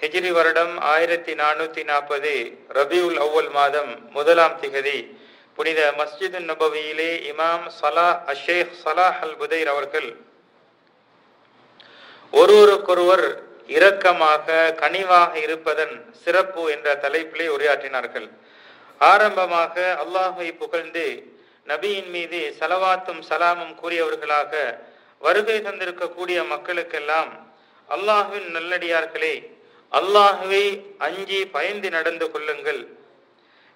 ஹிஜ்ரி வருடம் ஆயிரத்தி நானூத்தி நாற்பது ரபியுல் அவ்வல் மாதம் முதலாம் திகதி. புனித மஸ்ஜிது நபவியிலே இமாம் சலா அஷேக் சலாஹ் அல் புதைர் அவர்கள் ஒருவருக்கொருவர் இரக்கமாக கனிவாக இருப்பதன் சிறப்பு என்ற தலைப்பிலே உரையாற்றினார்கள். ஆரம்பமாக அல்லாஹை புகழ்ந்து நபியின் மீது சலவாத்தும் சலாமும் கூறியவர்களாக வருகை தந்திருக்கக்கூடிய மக்களுக்கெல்லாம் அல்லாஹின் நல்லடியார்களே அல்லாஹுவை அஞ்சி பயந்து நடந்து கொள்ளுங்கள்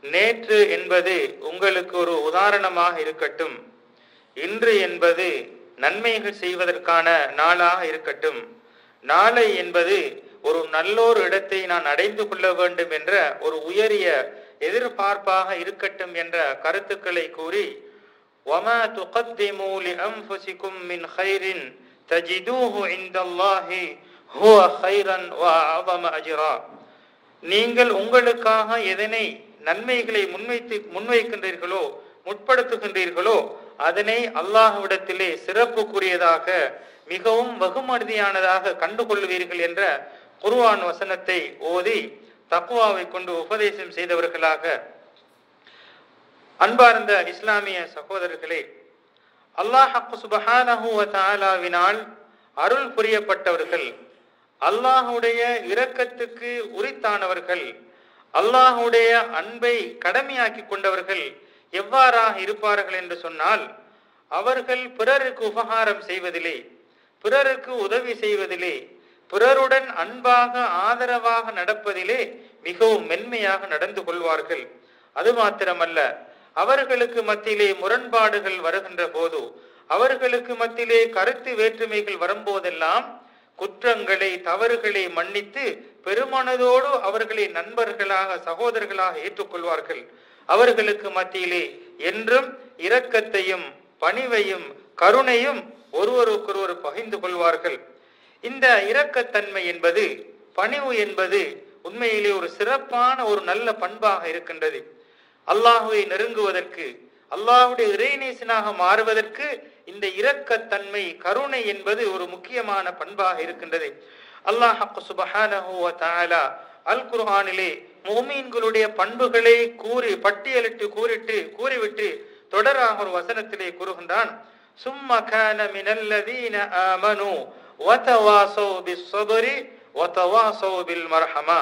நேற்று என்பது உங்களுக்கு ஒரு உதாரணமாக இருக்கட்டும் இன்று என்பது நன்மைகள் செய்வதற்கான நாளாக இருக்கட்டும் நாளை என்பது ஒரு நல்லோர் இடத்தை நான் அடைந்து கொள்ள வேண்டும் என்ற ஒரு உயரிய எதிர்பார்ப்பாக இருக்கட்டும் என்ற கருத்துக்களை கூறி وما تقدموا لأنفسكم من خير تجدوه عند الله ஹுவ ஹைரன் வா ஆபம அஜிரா. நீங்கள் உங்களுக்காக எதனை நன்மைகளை முன்வைத்து முன்வைக்கின்றீர்களோ முற்படுத்துகின்றீர்களோ அதனை அல்லாஹ்விடத்திலே சிறப்புக்குரியதாக மிகவும் வகுமதியானதாக கண்டுகொள்வீர்கள் என்ற குருவான் வசனத்தை ஓதி தக்குவாவை கொண்டு உபதேசம் செய்தவர்களாக. அன்பார்ந்த இஸ்லாமிய சகோதரர்களே அல்லாஹ் சுபஹானஹூ தாலாவினால் அருள் புரியப்பட்டவர்கள் அல்லாஹுடைய இரக்கத்துக்கு உரித்தானவர்கள் அல்லாஹுடைய அன்பை கடமையாக்கி கொண்டவர்கள் எவ்வாறாக இருப்பார்கள் என்று சொன்னால் அவர்கள் பிறருக்கு உபகாரம் செய்வதிலே பிறருக்கு உதவி செய்வதிலே பிறருடன் அன்பாக ஆதரவாக நடப்பதிலே மிகவும் மென்மையாக நடந்து கொள்வார்கள். அது மாத்திரமல்ல அவர்களுக்கு மத்தியிலே முரண்பாடுகள் வருகின்ற போது அவர்களுக்கு மத்தியிலே கருத்து வேற்றுமைகள் வரும்போதெல்லாம் குற்றங்களை தவறுகளை மன்னித்து பெருமனதோடு அவர்களை நண்பர்களாக சகோதரர்களாக ஏற்றுக்கொள்வார்கள். அவர்களுக்கு மத்தியிலே என்றும் இரக்கத்தையும் பணிவையும் கருணையும் ஒருவருக்கொருவர் பகிர்ந்து கொள்வார்கள். இந்த இரக்கத்தன்மை என்பது பணிவு என்பது உண்மையிலே ஒரு சிறப்பான ஒரு நல்ல பண்பாக இருக்கின்றது. அல்லாஹுவை நெருங்குவதற்கு அல்லாஹுடைய இறைநேசனாக மாறுவதற்கு இந்த இரக்கத்தன்மை கருணை என்பது ஒரு முக்கியமான பண்பாக இருக்கின்றது. அல்லாஹ் சுபஹானஹு அல் குர்ஹானிலே முகமீன்களுடைய பண்புகளை கூறி பட்டியலிட்டு கூறிட்டு கூறிவிட்டு தொடராக ஒரு வசனத்திலே கூறுகின்றான். சும்ம கான மினல்லதீன ஆமனு வதவாசௌ பிஸ்ஸப்ரி வதவாசௌ பில் மர்ஹமா.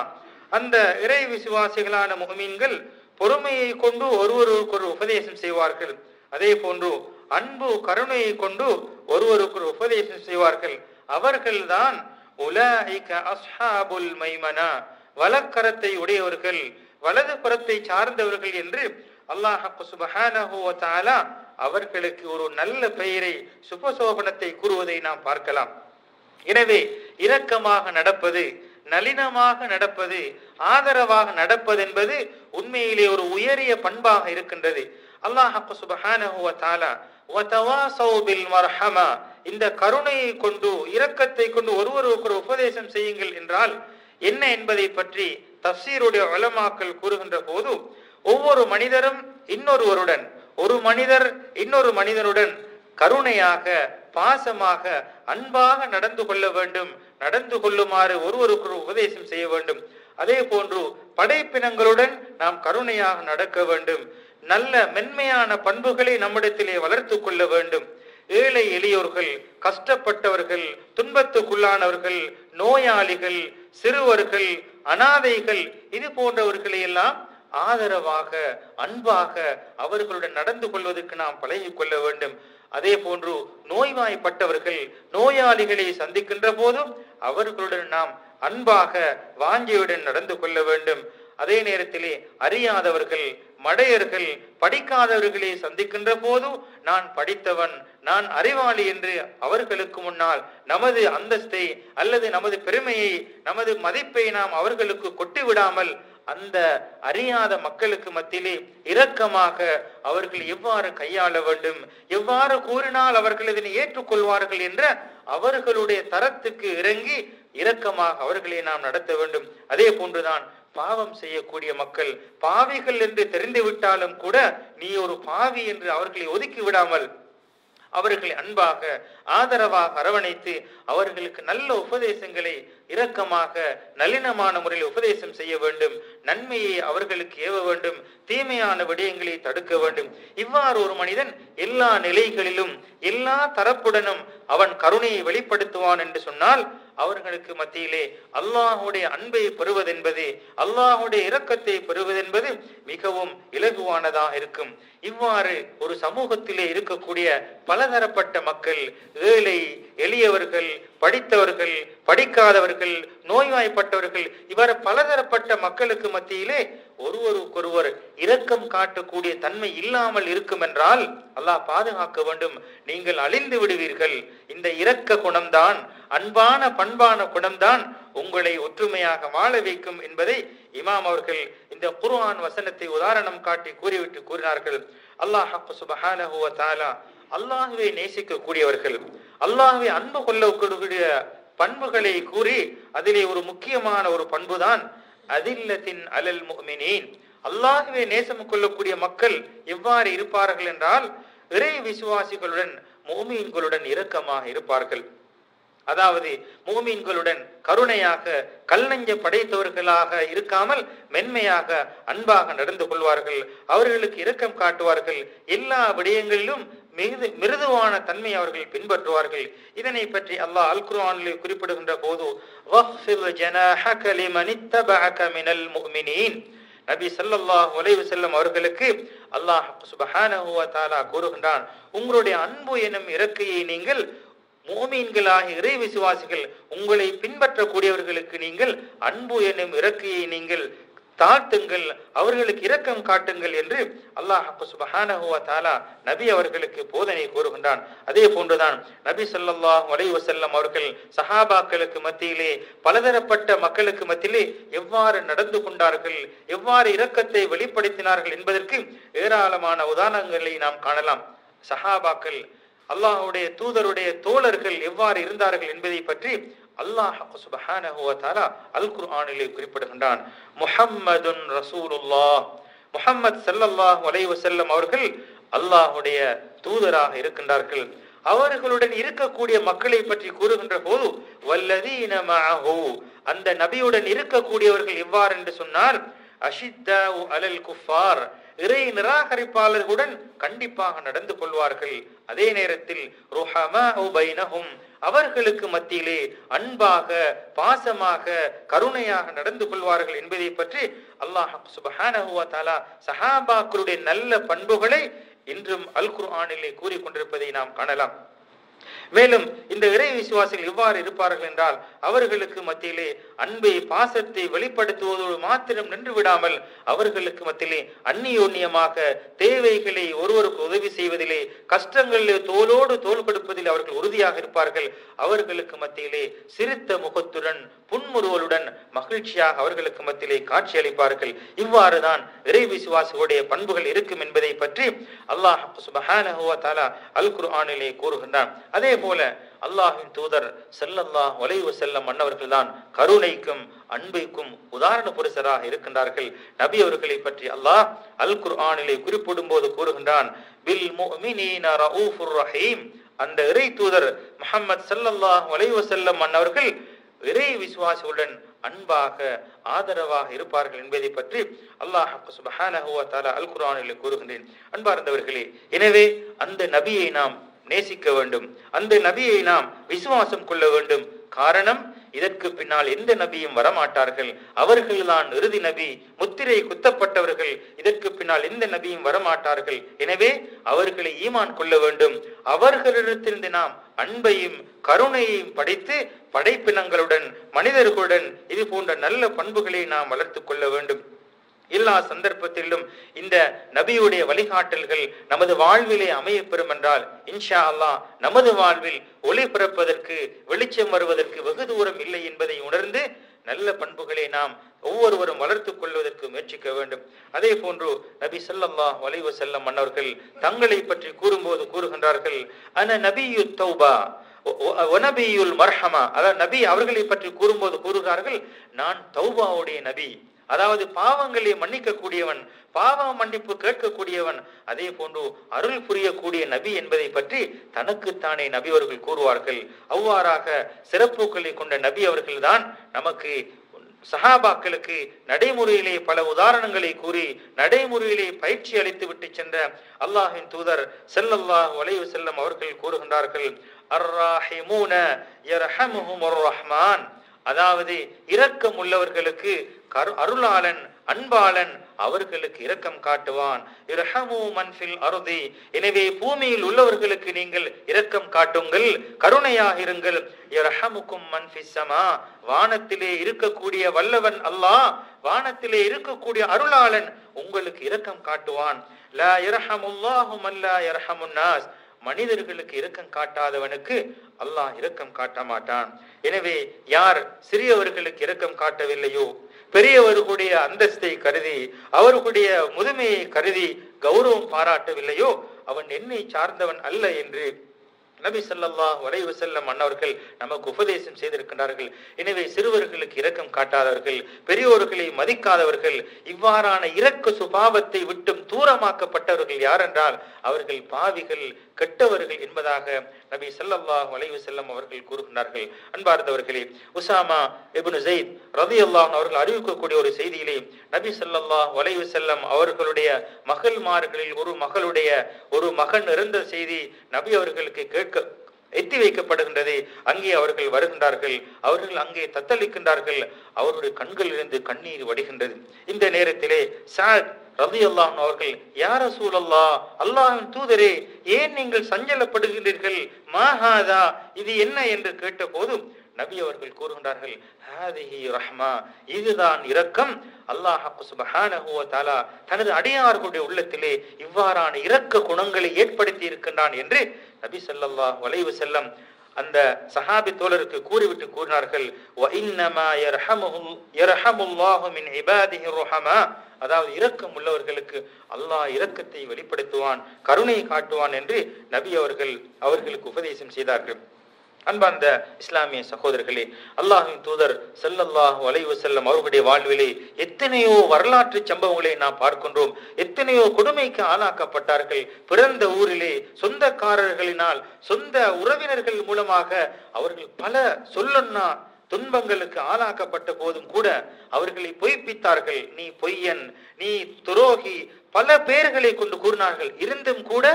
அந்த இறை விசுவாசிகளான முகமீன்கள் பொறுமையை கொண்டு ஒருவருக்கொரு உபதேசம் செய்வார்கள். அதே போன்று அன்பு கருணையை கொண்டு ஒருவருக்கொரு உபதேசம் செய்வார்கள். அவர்கள்தான் அஸ்ஹாபுல் மைமனா வலக்கரத்தை உடையவர்கள் வலது புறத்தை சார்ந்தவர்கள் என்று அல்லாஹ் சுபஹானஹு அவர்களுக்கு ஒரு நல்ல பெயரை சுபசோபனத்தை கூறுவதை நாம் பார்க்கலாம். எனவே இரக்கமாக நடப்பது நளினமாக நடப்பது ஆதரவாக நடப்பது என்பது உண்மையிலே ஒரு உயரிய பண்பாக இருக்கின்றது. அல்லாஹ் சுபஹானஹு தஆலா இந்த கருணையை கொண்டு இரக்கத்தை கொண்டு ஒருவருக்கு உபதேசம் செய்யுங்கள் என்றால் என்ன என்பதை பற்றி தப்சீருடைய வளமாக்கல் கூறுகின்ற போது ஒவ்வொரு மனிதரும் இன்னொருவருடன் ஒரு மனிதர் இன்னொரு மனிதருடன் கருணையாக பாசமாக அன்பாக நடந்து கொள்ள வேண்டும். நடந்து கொள்ளுமாறு ஒருவருக்கு உபதேசம் செய்ய வேண்டும். அதே போன்று படைப்பினங்களுடன் நாம் கருணையாக நடக்க வேண்டும். நல்ல மென்மையான பண்புகளை நம்மிடத்திலே வளர்த்து கொள்ள வேண்டும். ஏழை எளியோர்கள் கஷ்டப்பட்டவர்கள் துன்பத்துக்குள்ளானவர்கள் நோயாளிகள் சிறுவர்கள் அனாதைகள் இது போன்றவர்களை எல்லாம் ஆதரவாக அன்பாக அவர்களுடன் நடந்து கொள்வதற்கு நாம் பழகி கொள்ள வேண்டும். அதே போன்று நோய்வாய்ப்பட்டவர்கள் நோயாளிகளை சந்திக்கின்ற போதும் அவர்களுடன் நாம் அன்பாக வாஞ்சியுடன் நடந்து கொள்ள வேண்டும். அதே நேரத்திலே அறியாதவர்கள் மடையர்கள் படிக்காதவர்களை சந்திக்கின்ற போதும் நான் படித்தவன் நான் அறிவாளி என்று அவர்களுக்கு முன்னால் நமது அந்தஸ்தை அல்லது நமது பெருமையை நமது மதிப்பை நாம் அவர்களுக்கு கொட்டி விடாமல் அந்த அறியாத மக்களுக்கு மத்தியிலே இரக்கமாக அவர்கள் எவ்வாறு கையாள வேண்டும் எவ்வாறு கூறினால் அவர்கள் இதனை ஏற்றுக்கொள்வார்கள் என்ற அவர்களுடைய தரத்துக்கு இறங்கி இரக்கமாக அவர்களை நாம் நடத்த வேண்டும். அதே போன்றுதான் பாவம் செய்யக்கூடிய மக்கள் பாவிகள் என்று தெரிந்து விட்டாலும் கூட நீ ஒரு பாவி என்று அவர்களை ஒதுக்கி விடாமல் அவர்களை அன்பாக ஆதரவாக அரவணைத்து அவர்களுக்கு நல்ல உபதேசங்களை இரக்கமாக நளினமான முறையில் உபதேசம் செய்ய வேண்டும். நன்மையை அவர்களுக்கு ஏவ வேண்டும். தீமையான விடயங்களை தடுக்க வேண்டும். இவ்வாறு ஒரு மனிதன் எல்லா நிலைகளிலும் எல்லா தரப்புடனும் அவன் கருணையை வெளிப்படுத்துவான் என்று சொன்னால் அவர்களுக்கு மத்தியிலே அல்லாஹுடைய அன்பை பெறுவதென்பது அல்லாஹுடைய இரக்கத்தை பெறுவதென்பது மிகவும் இலகுவானதாக இருக்கும். இவ்வாறு ஒரு சமூகத்திலே இருக்கக்கூடிய பலதரப்பட்ட மக்கள் ஏழை எளியவர்கள் படித்தவர்கள் படிக்காதவர்கள் நோய்வாய்ப்பட்டவர்கள் இவ்வாறு பலதரப்பட்ட மக்களுக்கு மத்தியிலே ஒருவருக்கொருவர் இரக்கம் காட்டக்கூடிய தன்மை இல்லாமல் இருக்கும் என்றால் அல்லாஹ் பாதுகாக்க வேண்டும். நீங்கள் அழிந்து விடுவீர்கள். இந்த இரக்க குணம்தான் அன்பான பண்பான குணம்தான் உங்களை ஒற்றுமையாக வாழ வைக்கும் என்பதை இமாம் அவர்கள் இந்த குர்ஆன் வசனத்தை உதாரணம் காட்டி கூறிவிட்டு கூறினார்கள். அல்லாஹ் சுபஹானஹு வ தஆலா அல்லாஹுவை நேசிக்கக்கூடியவர்கள் அல்லாஹுவை அன்பு கொள்ளக்கூடிய பண்புகளை கூறி அதிலே ஒரு முக்கியமான ஒரு பண்புதான் அதில்லத்தின் அலல் முஃமினீன். அல்லாஹுவே நேசம் கொள்ளக்கூடிய மக்கள் எவ்வாறு இருப்பார்கள் என்றால் இறை விசுவாசிகளுடன் மோமீன்களுடன் இரக்கமாக இருப்பார்கள். அதாவது மூமீன்களுடன் கருணையாக கல்நஞ்ச படைத்தவர்களாக இருக்காமல் மென்மையாக அன்பாக நடந்து கொள்வார்கள். அவர்களுக்கு இரக்கம் காட்டுவார்கள். எல்லா விடயங்களிலும் மிகுது மிருதுவான தன்மை அவர்கள் பின்பற்றுவார்கள். இதனை பற்றி அல்லாஹ் அல் குர்ஆனில் குறிப்பிடுகின்ற போது நபி சல்லாஹ் உலைவு செல்லும் அவர்களுக்கு அல்லாஹ் சுப்ஹானஹு வ கூறுகின்றான் உங்களுடைய அன்பு எனும் இறக்கையை நீங்கள் மோமீன்களாக இறை விசுவாசிகள் உங்களை பின்பற்றக்கூடியவர்களுக்கு நீங்கள் அன்பு என்னும் இறக்கையை நீங்கள் தாழ்த்துங்கள் அவர்களுக்கு இரக்கம் காட்டுங்கள் என்று அல்லாஹ் சுபஹானஹுவா தாலா நபி அவர்களுக்கு போதனை கூறுகின்றான். அதே போன்றுதான் நபி ஸல்லல்லாஹு அலைஹி வசல்லம் அவர்கள் சஹாபாக்களுக்கு மத்தியிலே பலதரப்பட்ட மக்களுக்கு மத்தியிலே எவ்வாறு நடந்து கொண்டார்கள் எவ்வாறு இரக்கத்தை வெளிப்படுத்தினார்கள் என்பதற்கு ஏராளமான உதாரணங்களை நாம் காணலாம். சஹாபாக்கள் அல்லாஹுடைய தூதருடைய தோழர்கள் எவ்வாறு இருந்தார்கள் என்பதை பற்றி அல்லாஹ் சுபஹானஹு அல் குர்ஆனிலே குறிப்பிடுகின்றான். முஹம்மதுன் ரசூலுல்லாஹ். முஹம்மத் சல்லல்லாஹ் அலைஹி வஸல்லம் அவர்கள் அல்லாஹ்வுடைய தூதராக இருக்கின்றார்கள். அவர்களுடன் இருக்கக்கூடிய மக்களை பற்றி கூறுகின்ற போது வல்லதீன மஅஹு. அந்த நபியுடன் இருக்கக்கூடியவர்கள் எவ்வாறு என்று சொன்னால் அஷித்தா அலல் குஃபார். இறை நிராகரிப்பாளர்களுடன் கண்டிப்பாக நடந்து கொள்வார்கள். அதே நேரத்தில் அவர்களுக்கு மத்தியிலே அன்பாக பாசமாக கருணையாக நடந்து கொள்வார்கள் என்பதை பற்றி அல்லாஹ் சுபஹானஹு வ சஹாபாக்களுடைய நல்ல பண்புகளை இன்றும் அல் குர்ஆனிலே கூறிக்கொண்டிருப்பதை நாம் காணலாம். மேலும் இந்த இறை விசுவாசிகள் எவ்வாறு இருப்பார்கள் என்றால் அவர்களுக்கு மத்தியிலே அன்பை பாசத்தை வெளிப்படுத்துவதோடு மாத்திரம் நின்று விடாமல் அவர்களுக்கு மத்தியிலே அந்நியோன்யமாக தேவைகளை ஒருவருக்கு உதவி செய்வதிலே கஷ்டங்களிலே தோளோடு தோள் கொடுப்பதில் அவர்கள் உறுதியாக இருப்பார்கள். அவர்களுக்கு மத்தியிலே சிரித்த முகத்துடன் புன்முறுவலுடன் மகிழ்ச்சியாக அவர்களுக்கு மத்தியிலே காட்சி அளிப்பார்கள். இவ்வாறுதான் இறை விசுவாசிகளுடைய பண்புகள் இருக்கும் என்பதை பற்றி அல்லாஹ் சுபஹானஹு வ அல் குர்ஆனிலே கூறுகின்றான். அதே போல அல்லாஹின் தூதர் செல்லல்லாஹ் ஒலைவு செல்லம் மன்னவர்கள் தான் கருணைக்கும் அன்பைக்கும் உதாரண புருஷராக இருக்கின்றார்கள். நபி அவர்களை பற்றி அல்லாஹ் அல் குர்ஆனிலே குறிப்பிடும் போது கூறுகின்றான் பில் ரஹீம். அந்த இறை தூதர் முஹம்மது செல்லல்லாஹ் ஒலைவு செல்லம் மன்னவர்கள் இறை விசுவாசியுடன் அன்பாக ஆதரவாக இருப்பார்கள் என்பதை பற்றி அல்லாஹ் சுபஹானஹு அல் குரானில் கூறுகின்றேன். அன்பார்ந்தவர்களே எனவே அந்த நபியை நாம் நேசிக்க வேண்டும். அந்த நபியை நாம் விசுவாசம் கொள்ள வேண்டும். காரணம் இதற்கு பின்னால் எந்த நபியும் வரமாட்டார்கள். அவர்கள்தான் இறுதி நபி முத்திரை குத்தப்பட்டவர்கள். இதற்கு பின்னால் எந்த நபியும் வரமாட்டார்கள். எனவே அவர்களை ஈமான் கொள்ள வேண்டும். அவர்களிடத்திலிருந்து நாம் அன்பையும் கருணையையும் படைத்து படைப்பினங்களுடன் மனிதர்களுடன் இது போன்ற நல்ல பண்புகளை நாம் வளர்த்து கொள்ள வேண்டும். எல்லா சந்தர்ப்பத்திலும் இந்த நபியுடைய வழிகாட்டல்கள் நமது வாழ்விலே அமையப்பெறும் என்றால் இன்ஷா அல்லாஹ் நமது வாழ்வில் ஒளி பிறப்பதற்கு வெளிச்சம் வருவதற்கு வெகு தூரம் இல்லை என்பதை உணர்ந்து நல்ல பண்புகளை நாம் ஒவ்வொருவரும் வளர்த்துக் கொள்வதற்கு முயற்சிக்க வேண்டும். அதே போன்று நபி செல்லம்மா வளைவு செல்லம் மன்னர்கள் தங்களை பற்றி கூறும்போது கூறுகின்றார்கள் அன நபியு தௌபா ஒனபியுல் மர்ஹமா. அதாவது நபி அவர்களை பற்றி கூறும்போது கூறுகிறார்கள் நான் தௌபாவுடைய நபி. அதாவது பாவங்களை மன்னிக்கக்கூடியவன் பாவ மன்னிப்பு கேட்கக்கூடியவன் அதே போன்று அருள் புரியக்கூடிய நபி என்பதை பற்றி தனக்குத்தானே நபி அவர்கள் கூறுவார்கள். அவ்வாறாக சிறப்புகளை கொண்ட நபி அவர்கள்தான் நமக்கு சஹாபாக்களுக்கு நடைமுறையிலே பல உதாரணங்களை கூறி நடைமுறையிலே பயிற்சி அளித்து விட்டு சென்ற அல்லாஹின் தூதர் செல்லல்லாஹ் வலைவு செல்லம் அவர்கள் கூறுகின்றார்கள் அர்ராஹிமூன யர்ஹமுஹுமுர் ரஹ்மான் அதாவது இரக்கம் உள்ளவர்களுக்கு கரு அருளாளன் அன்பாளன் அவர்களுக்கு இரக்கம் காட்டுவான். இரஹமு அருதி. எனவே பூமியில் உள்ளவர்களுக்கு நீங்கள் இரக்கம் காட்டுங்கள் கருணையாக இருங்கள். இரஹமுக்கும் சமா. வானத்திலே இருக்கக்கூடிய வல்லவன் அல்லாஹ். வானத்திலே இருக்கக்கூடிய அருளாளன் உங்களுக்கு இரக்கம் காட்டுவான். லா இரஹமுல்லாஹு மல்லா இரஹமுன் மனிதர்களுக்கு இரக்கம் காட்டாதவனுக்கு அல்லாஹ் இரக்கம் காட்ட மாட்டான் எனவே யார் சிறியவர்களுக்கு இரக்கம் காட்டவில்லையோ பெரியவர்களுடைய அந்தஸ்தை கருதி அவர்களுடைய முதுமையை கருதி கௌரவம் பாராட்டவில்லையோ? அவன் என்னை சார்ந்தவன் அல்ல என்று நபி ஸல்லல்லாஹு வரைவு செல்லம் அன்னவர்கள் நமக்கு உபதேசம் செய்திருக்கிறார்கள் எனவே சிறுவர்களுக்கு இரக்கம் காட்டாதவர்கள் பெரியோர்களை மதிக்காதவர்கள் இவ்வாறான இரக்க சுபாவத்தை விட்டும் தூரமாக்கப்பட்டவர்கள் யார் என்றால் அவர்கள் பாவிகள் கெட்டவர்கள் என்பதாக நபி செல்லல்லா வளைவு செல்லம் அவர்கள் கூறுகின்றார்கள். அன்பார்ந்தவர்களே உசாமா எபுனு ஜெயித் ரதி அல்லாஹ் அவர்கள் அறிவிக்கக்கூடிய ஒரு செய்தியிலே நபி செல்லல்லா வளைவு செல்லம் அவர்களுடைய மகள்மார்களில் ஒரு மகளுடைய ஒரு மகன் இருந்த செய்தி நபி அவர்களுக்கு கேட்க எத்தி வைக்கப்படுகின்றது? அங்கே அவர்கள் வருகின்றார்கள். அவர்கள் அங்கே தத்தளிக்கின்றார்கள். அவருடைய கண்களிலிருந்து கண்ணீர் வடிகின்றது. இந்த நேரத்திலே சாத் ரதி அல்லாஹ் அவர்கள் யார சூழல்லா அல்லாஹின் தூதரே ஏன் நீங்கள் சஞ்சலப்படுகின்றீர்கள் மாஹாதா இது என்ன? என்று கேட்டபோதும் நபி அவர்கள் கூறுகின்றார்கள் ஹாதிஹி ரஹ்மா இதுதான் இரக்கம். அல்லாஹ் சுபஹானஹு வ தனது அடியார்களுடைய உள்ளத்திலே இவ்வாறான இரக்க குணங்களை ஏற்படுத்தி இருக்கின்றான் என்று நபி ஸல்லல்லாஹு வளைவு செல்லம் அந்த சஹாபி தோழருக்கு கூறிவிட்டு கூறினார்கள் அதாவது இரக்கம் உள்ளவர்களுக்கு அல்லாஹ் இரக்கத்தை வெளிப்படுத்துவான் கருணை காட்டுவான் என்று நபி அவர்கள் அவர்களுக்கு உபதேசம் செய்தார்கள். அன்பார்ந்த இஸ்லாமிய சகோதரர்களே அல்லாஹின் தூதர் செல்லல்லாஹ் அலைஹி செல்லம் அவர்களுடைய வாழ்விலே எத்தனையோ வரலாற்று சம்பவங்களை நாம் பார்க்கின்றோம். எத்தனையோ கொடுமைக்கு ஆளாக்கப்பட்டார்கள். பிறந்த ஊரிலே சொந்தக்காரர்களினால் சொந்த உறவினர்கள் மூலமாக அவர்கள் பல சொல்லொன்னா துன்பங்களுக்கு ஆளாக்கப்பட்ட போதும் கூட அவர்களை பொய்ப்பித்தார்கள். நீ பொய்யன் நீ துரோகி பல பெயர்களை கொண்டு கூறினார்கள். இருந்தும் கூட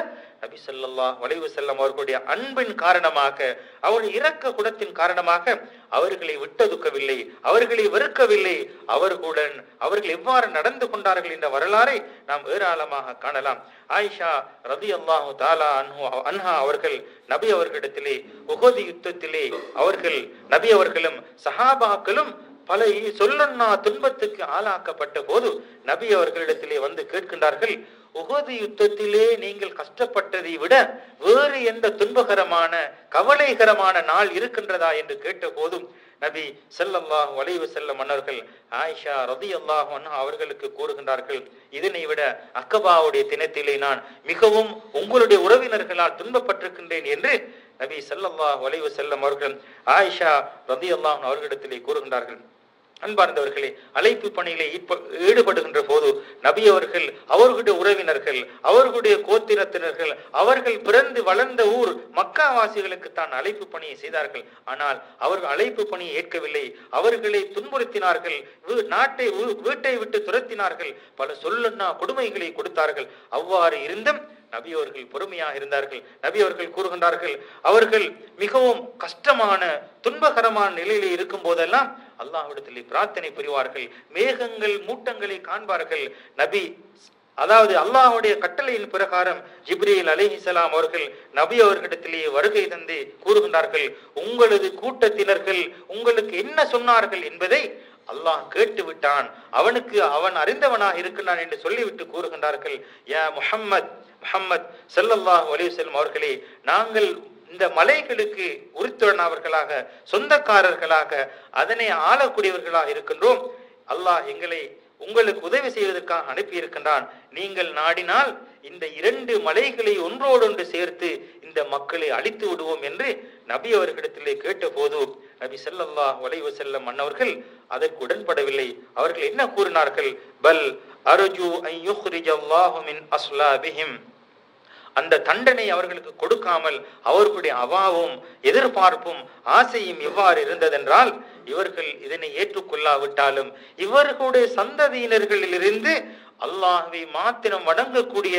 நபி ஸல்லல்லாஹு வளைவு செல்லம் அவர்களுடைய அன்பின் காரணமாக அவருடைய இறக்க குணத்தின் காரணமாக அவர்களை விட்டதுக்கவில்லை அவர்களை வெறுக்கவில்லை. அவர்களுடன் அவர்கள் எவ்வாறு நடந்து கொண்டார்கள் என்ற வரலாறை நாம் ஏராளமாக காணலாம். ஆயிஷா ரதி அல்லாஹு தாலா அன்ஹு அன்ஹா அவர்கள் நபி அவர்களிடத்திலே உகோதி யுத்தத்திலே அவர்கள் நபி அவர்களும் சஹாபாக்களும் பல சொல்லன்னா துன்பத்துக்கு ஆளாக்கப்பட்ட போது நபி அவர்களிடத்திலே வந்து கேட்கின்றார்கள் உகது யுத்தத்திலே நீங்கள் கஷ்டப்பட்டதை விட வேறு எந்த துன்பகரமான கவலைகரமான நாள் இருக்கின்றதா என்று கேட்ட போதும் நபி செல்லல்லாஹ் வளைவு செல்ல மன்னர்கள் ஆயிஷா ரதி அன்ஹா அவர்களுக்கு கூறுகின்றார்கள் இதனை விட அக்கபாவுடைய தினத்திலே நான் மிகவும் உங்களுடைய உறவினர்களால் துன்பப்பட்டிருக்கின்றேன் என்று நபி செல்லல்லாஹ் வளைவு செல்லம் அவர்கள் ஆயிஷா ரதி அன்ஹா அவர்களிடத்திலே கூறுகின்றார்கள். அன்பார்ந்தவர்களே அழைப்பு பணியிலே ஈடுபடுகின்ற போது நபி அவர்கள் அவர்களுடைய உறவினர்கள் அவர்களுடைய கோத்திரத்தினர்கள் அவர்கள் பிறந்து வளர்ந்த ஊர் மக்காவாசிகளுக்கு தான் அழைப்பு பணியை செய்தார்கள். ஆனால் அவர்கள் அழைப்பு பணியை ஏற்கவில்லை. அவர்களை துன்புறுத்தினார்கள். நாட்டை வீட்டை விட்டு துரத்தினார்கள். பல சொல்லுன்னா கொடுமைகளை கொடுத்தார்கள். அவ்வாறு இருந்தும் நபி அவர்கள் பொறுமையாக இருந்தார்கள். நபி அவர்கள் கூறுகின்றார்கள் அவர்கள் மிகவும் கஷ்டமான துன்பகரமான நிலையிலே இருக்கும் போதெல்லாம் அல்லாஹ்விடத்திலே பிரார்த்தனை புரிவார்கள். மேகங்கள் மூட்டங்களை காண்பார்கள். நபி அதாவது அல்லாஹுடைய கட்டளையின் பிரகாரம் ஜிப்ரீல் அலிஹிசலாம் அவர்கள் நபி அவர்களிடத்திலேயே வருகை தந்து கூறுகின்றார்கள். உங்களது கூட்டத்தினர்கள் உங்களுக்கு என்ன சொன்னார்கள் என்பதை அல்லாஹ் கேட்டு விட்டான் அவனுக்கு அவன் அறிந்தவனாக இருக்கின்றான் என்று சொல்லிவிட்டு கூறுகின்றார்கள். ஏ முஹம்மத் முஹம்மத் செல்லல்லாஹ் ஒலி செல்லும் அவர்களே நாங்கள் இந்த மலைகளுக்கு உரித்துவனவர்களாக சொந்தக்காரர்களாக அதனை ஆளக்கூடியவர்களாக இருக்கின்றோம். அல்லாஹ் எங்களை உங்களுக்கு உதவி செய்வதற்காக அனுப்பி இருக்கின்றான் நீங்கள் நாடினால் இந்த இரண்டு மலைகளை ஒன்றோடொன்று சேர்த்து இந்த மக்களை அழித்து விடுவோம் என்று நபி அவர்களிடத்திலே கேட்டபோது நபி செல்லல்லா உலைவு செல்லம் மன்னவர்கள் அதற்கு உடன்படவில்லை. அவர்கள் என்ன கூறினார்கள்? பல் அருஜு அன் அஸ்லாபிஹிம். அந்த தண்டனை அவர்களுக்கு கொடுக்காமல் அவர்களுடைய அவாவும் எதிர்பார்ப்பும் ஆசையும் எவ்வாறு இருந்ததென்றால் இவர்கள் இதனை ஏற்றுக்கொள்ளாவிட்டாலும் இவர்களுடைய சந்ததியினர்களிலிருந்து அல்லாஹுவை மாத்திரம் வணங்கக்கூடிய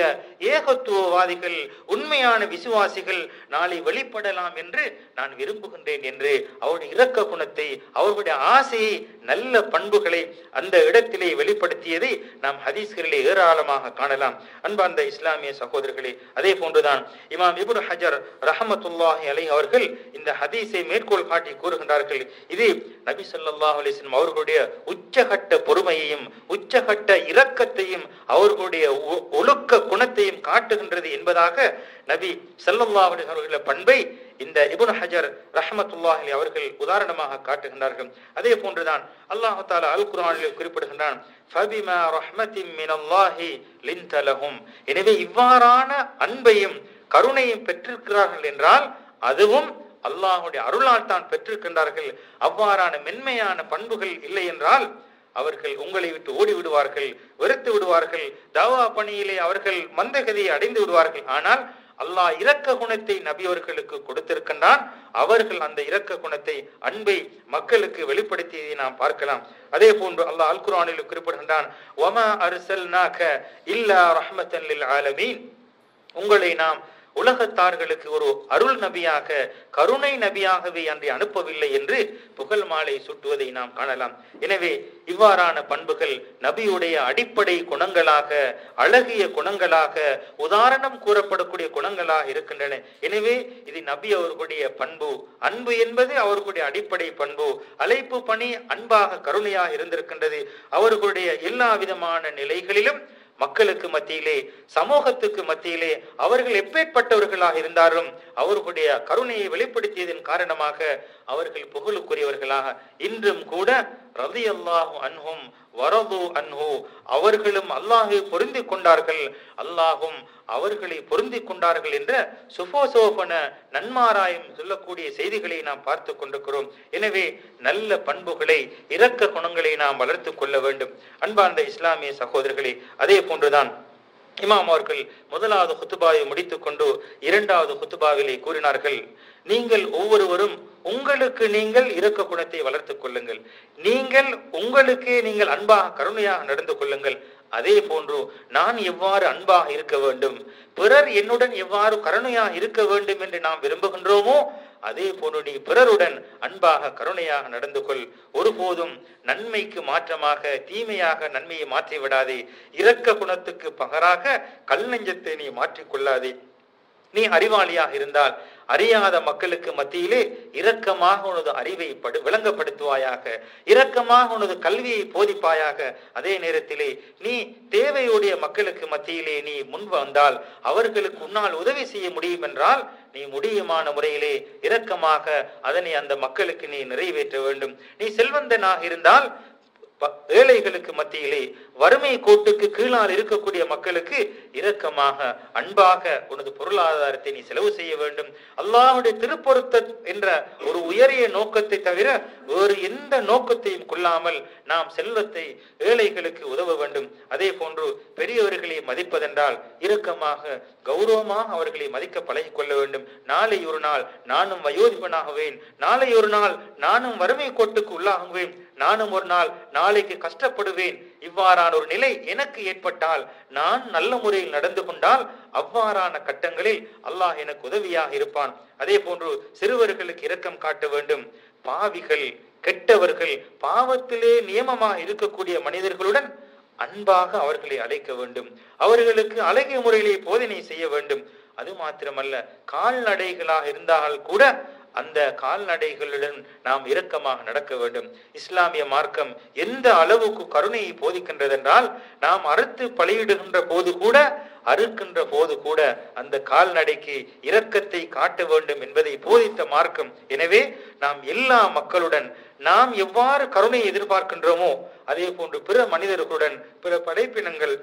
ஏகத்துவவாதிகள் உண்மையான விசுவாசிகள் நாளை வெளிப்படலாம் என்று நான் விரும்புகின்றேன் என்று அவருடைய இரக்க குணத்தை அவருடைய ஆசையை நல்ல பண்புகளை அந்த இடத்திலே வெளிப்படுத்தியதை நாம் ஹதீஸ்களிலே ஏராளமாக காணலாம். அன்பார்ந்த இஸ்லாமிய சகோதரர்களே அதே போன்றுதான் இமாம் இப்னு ஹஜர் ரஹமத்துல்லாஹி அலை அவர்கள் இந்த ஹதீஸை மேற்கோள் காட்டி கூறுகின்றார்கள். இது நபி சொல்லாஹ் அலிஸ்லம் அவர்களுடைய உச்சகட்ட பொறுமையையும் உச்சகட்ட இரக்கத்தையும் அவர்களுடைய ஒ- ஒழுக்க குணத்தையும் காட்டுகின்றது என்பதாக நபி ஸல்லல்லாஹு அலைஹி அவர்களுடைய பண்பை இந்த இபுன் ஹஜர் ரஹமத்துல்லாஹி அவர்கள் உதாரணமாக காட்டுகின்றார்கள். அதே போன்றுதான் அல்லாஹ் தாலா அல் குரானில் குறிப்பிடுகின்றான் எனவே இவ்வாறான அன்பையும் கருணையும் பெற்றிருக்கிறார்கள் என்றால் அதுவும் அல்லாஹுடைய அருளால் தான் பெற்றிருக்கின்றார்கள். அவ்வாறான மென்மையான பண்புகள் இல்லை என்றால் அவர்கள் உங்களை விட்டு ஓடி விடுவார்கள் வெறுத்து விடுவார்கள் தாவா பணியிலே அவர்கள் மந்தகதியை அடைந்து விடுவார்கள். ஆனால் அல்லாஹ் இரக்க குணத்தை நபி அவர்களுக்கு கொடுத்திருக்கின்றான். அவர்கள் அந்த இரக்க குணத்தை அன்பை மக்களுக்கு வெளிப்படுத்தியதை நாம் பார்க்கலாம். அதே போன்று அல்லாஹ் அல் குரானில் குறிப்பிடுகின்றான் ஒமா அர்சல்நாக இல்லா ரஹ்மத்தன் ஆலமீன். உங்களை நாம் உலகத்தார்களுக்கு ஒரு அருள் நபியாக கருணை நபியாகவே அன்றி அனுப்பவில்லை என்று புகழ் மாலை சுட்டுவதை நாம் காணலாம். எனவே இவ்வாறான பண்புகள் நபியுடைய அடிப்படை குணங்களாக அழகிய குணங்களாக உதாரணம் கூறப்படக்கூடிய குணங்களாக இருக்கின்றன. எனவே இது நபி அவர்களுடைய பண்பு. அன்பு என்பது அவர்களுடைய அடிப்படை பண்பு. அழைப்பு பணி அன்பாக கருணையாக இருந்திருக்கின்றது. அவர்களுடைய எல்லா விதமான நிலைகளிலும் மக்களுக்கு மத்தியிலே சமூகத்துக்கு மத்தியிலே அவர்கள் எப்பேற்பட்டவர்களாக இருந்தாலும் அவர்களுடைய கருணையை வெளிப்படுத்தியதன் காரணமாக அவர்கள் புகழுக்குரியவர்களாக இன்றும் கூட ரதி அல்லாஹு அன்ஹும் வரது அன்ஹு அவர்களும் அல்லாஹை பொருந்தி கொண்டார்கள். அல்லாஹும் அவர்களை பொருந்தி கொண்டார்கள் என்ற சுபோசோபன நன்மாராயம் சொல்லக்கூடிய செய்திகளை நாம் பார்த்து கொண்டிருக்கிறோம். எனவே நல்ல பண்புகளை இரக்க குணங்களை நாம் வளர்த்து கொள்ள வேண்டும். அன்பார்ந்த இஸ்லாமிய சகோதரர்களே அதே போன்றுதான் இமாம் அவர்கள் முதலாவது குத்துபாவை முடித்துக்கொண்டு இரண்டாவது குத்துபாவிலே கூறினார்கள் நீங்கள் ஒவ்வொருவரும் உங்களுக்கு நீங்கள் இரக்க குணத்தை வளர்த்துக் கொள்ளுங்கள். நீங்கள் உங்களுக்கு நீங்கள் அன்பாக கருணையாக நடந்து கொள்ளுங்கள். அதே போன்று நான் எவ்வாறு அன்பாக இருக்க வேண்டும்? பிறர் என்னுடன் எவ்வாறு கருணையாக இருக்க வேண்டும் என்று நாம் விரும்புகின்றோமோ அதே போல நீ பிறருடன் அன்பாக கருணையாக நடந்து கொள். ஒருபோதும் நன்மைக்கு மாற்றமாக தீமையாக நன்மையை மாற்றி விடாதே இரக்க குணத்துக்கு பகராக கல் நெஞ்சத்தை நீ மாற்றிக்கொள்ளாதே நீ அறிவாளியாக இருந்தால் அறியாத மக்களுக்கு மத்தியிலே இரக்கமாக உனது அறிவை படு விளங்கப்படுத்துவாயாக. இரக்கமாக உனது கல்வியை போதிப்பாயாக. அதே நேரத்திலே நீ தேவையுடைய மக்களுக்கு மத்தியிலே நீ முன் வந்தால் அவர்களுக்கு உன்னால் உதவி செய்ய முடியும் என்றால் நீ முடியுமான முறையிலே இரக்கமாக அதனை அந்த மக்களுக்கு நீ நிறைவேற்ற வேண்டும். நீ செல்வந்தனாக இருந்தால் ஏழைகளுக்கு மத்தியிலே வறுமை கோட்டுக்கு கீழால் இருக்கக்கூடிய மக்களுக்கு இரக்கமாக அன்பாக உனது பொருளாதாரத்தை நீ செலவு செய்ய வேண்டும். அல்லாவுடைய திருப்பொருத்த என்ற ஒரு உயரிய நோக்கத்தை தவிர வேறு எந்த நோக்கத்தையும் கொள்ளாமல் நாம் செல்வத்தை ஏழைகளுக்கு உதவ வேண்டும். அதே போன்று பெரியவர்களை மதிப்பதென்றால் இரக்கமாக கௌரவமாக அவர்களை மதிக்க பழகி கொள்ள வேண்டும். நாளை ஒரு நாள் நானும் வயோதிபனாகுவேன் நாளை ஒரு நாள் நானும் வறுமை கோட்டுக்கு உள்ளாகுவேன். நானும் ஒரு நாள் நாளைக்கு கஷ்டப்படுவேன். இவ்வாறான ஒரு நிலை எனக்கு ஏற்பட்டால் நான் நல்ல முறையில் நடந்து கொண்டால் அவ்வாறான கட்டங்களில் அல்லாஹ் எனக்கு உதவியாக இருப்பான். அதே போன்று சிறுவர்களுக்கு இரக்கம் காட்ட வேண்டும். பாவிகள் கெட்டவர்கள் பாவத்திலே நியமமாக இருக்கக்கூடிய மனிதர்களுடன் அன்பாக அவர்களை அழைக்க வேண்டும். அவர்களுக்கு அழகிய முறையிலே போதனை செய்ய வேண்டும். அது மாத்திரமல்ல கால்நடைகளாக இருந்தால் கூட அந்த கால்நடைகளுடன் நாம் இரக்கமாக நடக்க வேண்டும். இஸ்லாமிய மார்க்கம் எந்த அளவுக்கு கருணையை போதிக்கின்றது என்றால் நாம் அறுத்து பலியிடுகின்ற போது கூட அறுக்கின்ற போது கூட அந்த கால்நடைக்கு இரக்கத்தை காட்ட வேண்டும் என்பதை போதித்த மார்க்கம். எனவே நாம் எல்லா மக்களுடன் நாம் எவ்வாறு கருணையை எதிர்பார்க்கின்றோமோ அதே போன்று பிற மனிதர்களுடன் பிற படைப்பினங்கள்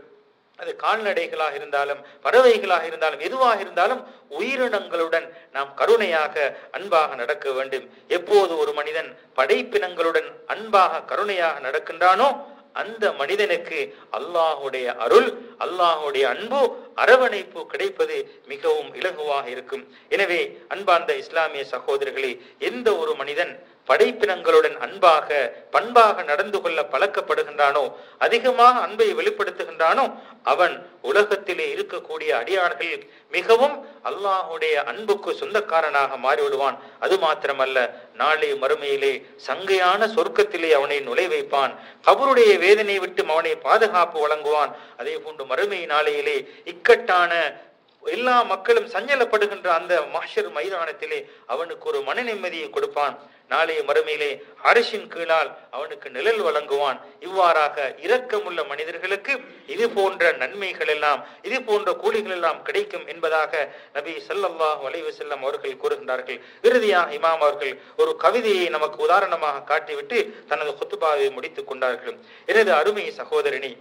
அது கால்நடைகளாக இருந்தாலும் பறவைகளாக இருந்தாலும் எதுவாக இருந்தாலும் உயிரினங்களுடன் நாம் கருணையாக அன்பாக நடக்க வேண்டும். எப்போது ஒரு மனிதன் படைப்பினங்களுடன் அன்பாக கருணையாக நடக்கின்றானோ அந்த மனிதனுக்கு அல்லாஹுடைய அருள் அல்லாஹுடைய அன்பு அரவணைப்பு கிடைப்பது மிகவும் இலகுவாக இருக்கும். எனவே அன்பார்ந்த இஸ்லாமிய சகோதரர்களே எந்த ஒரு மனிதன் படைப்பினங்களுடன் அன்பாக பண்பாக நடந்து கொள்ள பழக்கப்படுகின்றானோ அதிகமாக அன்பை வெளிப்படுத்துகின்றானோ அவன் உலகத்திலே இருக்கக்கூடிய அடியார்கள் மிகவும் அல்லாஹுடைய அன்புக்கு சொந்தக்காரனாக மாறிவிடுவான். அது மாத்திரமல்ல நாளை மறுமையிலே சங்கையான சொர்க்கத்திலே அவனை நுழை வைப்பான். கபருடைய வேதனை விட்டு அவனை பாதுகாப்பு வழங்குவான். அதே போன்று மறுமை நாளையிலே இக்கட்டான எல்லா மக்களும் சஞ்சலப்படுகின்ற அந்த மாஷர் மைதானத்திலே அவனுக்கு ஒரு மன நிம்மதியை கொடுப்பான். நாளைய மறுமையிலே அரசின் கீழால் அவனுக்கு நிழல் வழங்குவான். இவ்வாறாக இரக்கமுள்ள மனிதர்களுக்கு இது போன்ற நன்மைகள் எல்லாம் இது போன்ற கூலிகள் எல்லாம் கிடைக்கும் என்பதாக நபி ஸல்லல்லாஹு வலைவு செல்லம் அவர்கள் கூறுகின்றார்கள். இறுதியாக இமாம் அவர்கள் ஒரு கவிதையை நமக்கு உதாரணமாக காட்டிவிட்டு தனது குத்துபாவை முடித்துக் கொண்டார்கள். எனது அருமை சகோதரனி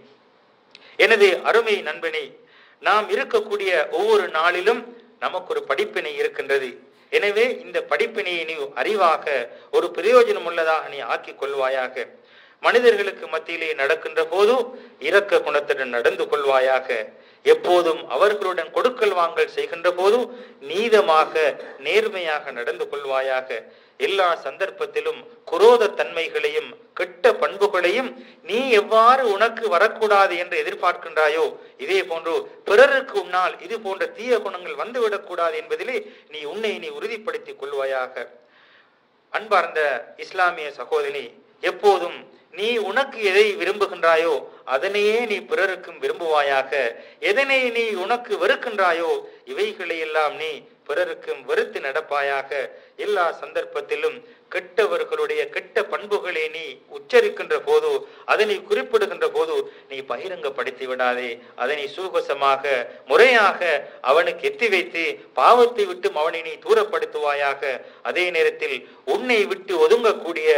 எனது அருமை நண்பனே நாம் இருக்கக்கூடிய ஒவ்வொரு நாளிலும் நமக்கு ஒரு படிப்பினை இருக்கின்றது. எனவே இந்த படிப்பினையை நீ அறிவாக ஒரு பிரயோஜனம் உள்ளதாக நீ ஆக்கிக் கொள்வாயாக. மனிதர்களுக்கு மத்தியிலே நடக்கின்ற போது இரக்க குணத்துடன் நடந்து கொள்வாயாக. எப்போதும் அவர்களுடன் கொடுக்கல் வாங்கல் செய்கின்ற போது நீதமாக நேர்மையாக நடந்து கொள்வாயாக. எல்லா சந்தர்ப்பத்திலும் குரோத தன்மைகளையும் கெட்ட பண்புகளையும் நீ எவ்வாறு உனக்கு வரக்கூடாது என்று எதிர்பார்க்கின்றாயோ இதே போன்று பிறருக்கு உன்னால் இது போன்ற தீய குணங்கள் வந்துவிடக்கூடாது என்பதிலே நீ உன்னை நீ உறுதிப்படுத்திக் கொள்வாயாக. அன்பார்ந்த இஸ்லாமிய சகோதரி எப்போதும் நீ உனக்கு எதை விரும்புகின்றாயோ அதனையே நீ பிறருக்கும் விரும்புவாயாக. எதனை நீ உனக்கு வெறுக்கின்றாயோ இவைகளை எல்லாம் நீ பிறருக்கும் வெறுத்து நடப்பாயாக எல்லா சந்தர்ப்பத்திலும் கெட்டவர்களுடைய கெட்ட பண்புகளை நீ உச்சரிக்கின்ற போது அதனை குறிப்பிடுகின்ற போது நீ பகிரங்கப்படுத்தி விடாதே. அதனை சூகசமாக முறையாக அவனுக்கு எத்தி வைத்து பாவத்தை விட்டும் அவனை நீ தூரப்படுத்துவாயாக. அதே நேரத்தில் உன்னை விட்டு ஒதுங்கக்கூடிய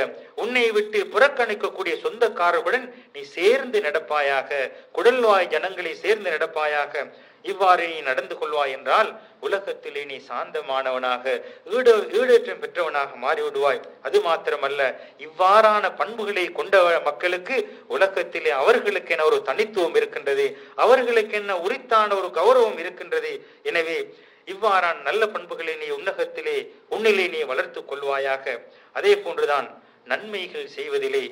உன்னை விட்டு புறக்கணிக்கக்கூடிய சொந்தக்காரர்களுடன் நீ சேர்ந்து நடப்பாயாக. குடல்வாய் ஜனங்களை சேர்ந்து நடப்பாயாக. இவ்வாறு நீ நடந்து கொள்வாய் என்றால் உலகத்திலே நீ சாந்தமானவனாக ஈடு ஈடேற்றம் பெற்றவனாக மாறிவிடுவாய். அது மாத்திரமல்ல இவ்வாறான பண்புகளை கொண்ட மக்களுக்கு உலகத்திலே அவர்களுக்கென ஒரு தனித்துவம் இருக்கின்றது அவர்களுக்கென உரித்தான ஒரு கௌரவம் இருக்கின்றது. எனவே இவ்வாறான நல்ல பண்புகளை நீ உன்னகத்திலே உன்னிலே நீ வளர்த்து கொள்வாயாக. அதே போன்றுதான் நன்மைகள் செய்வதிலே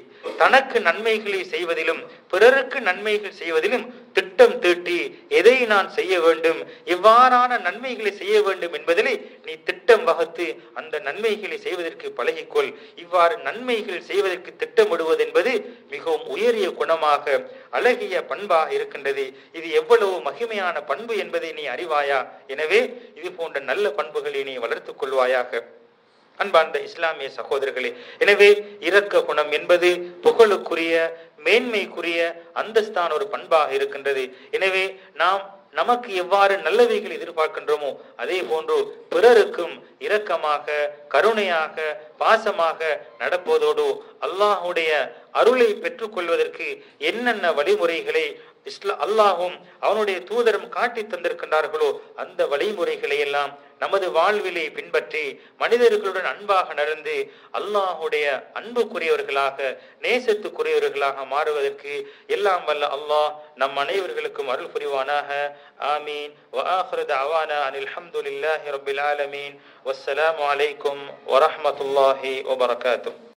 தனக்கு நன்மைகளை செய்வதிலும் பிறருக்கு நன்மைகள் செய்வதிலும் திட்டம் தீட்டி எதை நான் செய்ய வேண்டும் எவ்வாறான நன்மைகளை செய்ய வேண்டும் என்பதிலே நீ திட்டம் வகுத்து அந்த நன்மைகளை செய்வதற்கு பழகிக்கொள். இவ்வாறு நன்மைகள் செய்வதற்கு திட்டமிடுவது என்பது மிகவும் உயரிய குணமாக அழகிய பண்பாக இருக்கின்றது. இது எவ்வளவு மகிமையான பண்பு என்பதை நீ அறிவாயா? எனவே இது போன்ற நல்ல பண்புகளை நீ வளர்த்துக் கொள்வாயாக. அன்பார்ந்த இஸ்லாமிய சகோதரர்களே எனவே இரக்க குணம் என்பது புகழுக்குரிய மேன்மைக்குரிய அந்தஸ்தான ஒரு பண்பாக இருக்கின்றது. எனவே நாம் நமக்கு எவ்வாறு நல்லவைகள் எதிர்பார்க்கின்றோமோ அதே போன்று பிறருக்கும் இரக்கமாக கருணையாக பாசமாக நடப்பதோடு அல்லாஹுடைய அருளை பெற்றுக்கொள்வதற்கு என்னென்ன வழிமுறைகளை இஸ்லா அல்லாஹும் அவனுடைய தூதரும் காட்டி தந்திருக்கின்றார்களோ அந்த வழிமுறைகளை எல்லாம் நமது வாழ்விலை பின்பற்றி மனிதர்களுடன் அன்பாக நடந்து அல்லாஹுடைய அன்புக்குரியவர்களாக நேசத்துக்குரியவர்களாக மாறுவதற்கு எல்லாம் வல்ல அல்லாஹ் நம் அனைவர்களுக்கும் அருள் புரிவானாக. ஆமீன். அனில் ரபில் ஆலமீன். வசலாம் வலைக்கும் வரமத்துல்லாஹி வபரகாத்தும்